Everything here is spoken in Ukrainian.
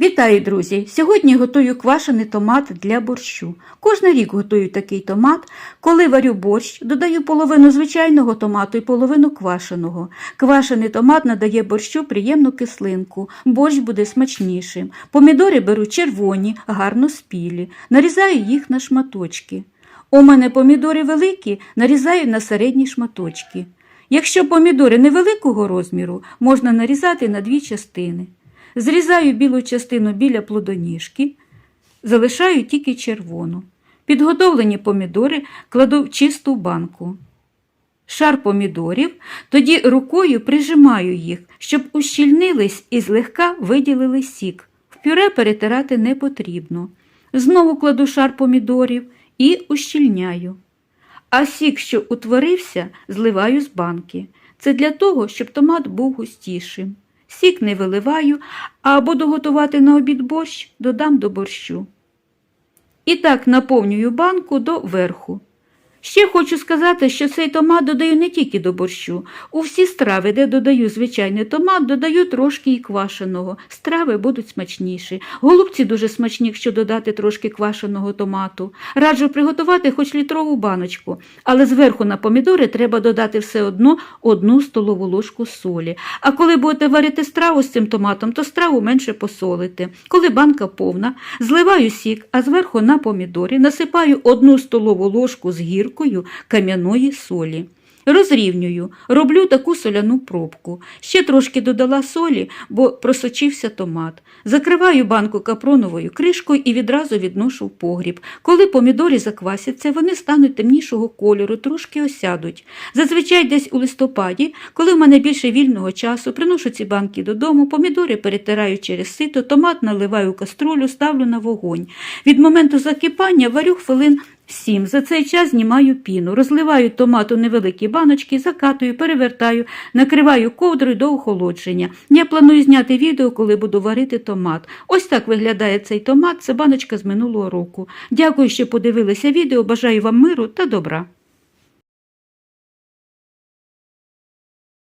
Вітаю, друзі! Сьогодні готую квашений томат для борщу. Кожен рік готую такий томат. Коли варю борщ, додаю половину звичайного томату і половину квашеного. Квашений томат надає борщу приємну кислинку, борщ буде смачнішим. Помідори беру червоні, гарно спілі, нарізаю їх на шматочки. У мене помідори великі, нарізаю на середні шматочки. Якщо помідори невеликого розміру, можна нарізати на дві частини. Зрізаю білу частину біля плодоніжки, залишаю тільки червону. Підготовлені помідори кладу в чисту банку. Шар помідорів, тоді рукою прижимаю їх, щоб ущільнились і злегка виділили сік. В пюре перетирати не потрібно. Знову кладу шар помідорів і ущільняю. А сік, що утворився, зливаю з банки. Це для того, щоб томат був густішим. Сік не виливаю, а буду готувати на обід борщ, додам до борщу. І так наповнюю банку до верху. Ще хочу сказати, що цей томат додаю не тільки до борщу. У всі страви, де додаю звичайний томат, додаю трошки і квашеного. Страви будуть смачніші. Голубці дуже смачні, якщо додати трошки квашеного томату. Раджу приготувати хоч літрову баночку, але зверху на помідори треба додати все одно одну столову ложку солі. А коли будете варити страву з цим томатом, то страву менше посолите. Коли банка повна, зливаю сік, а зверху на помідорі насипаю одну столову ложку з гіркою кам'яної солі. Розрівнюю, роблю таку соляну пробку. Ще трошки додала солі, бо просочився томат. Закриваю банку капроновою кришкою і відразу відношу в погріб. Коли помідори заквасяться, вони стануть темнішого кольору, трошки осядуть. Зазвичай десь у листопаді, коли в мене більше вільного часу, приношу ці банки додому, помідори перетираю через сито, томат наливаю в каструлю, ставлю на вогонь. Від моменту закипання варю хвилин Сім. За цей час знімаю піну, розливаю томат у невеликі баночки, закатую, перевертаю, накриваю ковдрою до охолодження. Я планую зняти відео, коли буду варити томат. Ось так виглядає цей томат, це баночка з минулого року. Дякую, що подивилися відео. Бажаю вам миру та добра.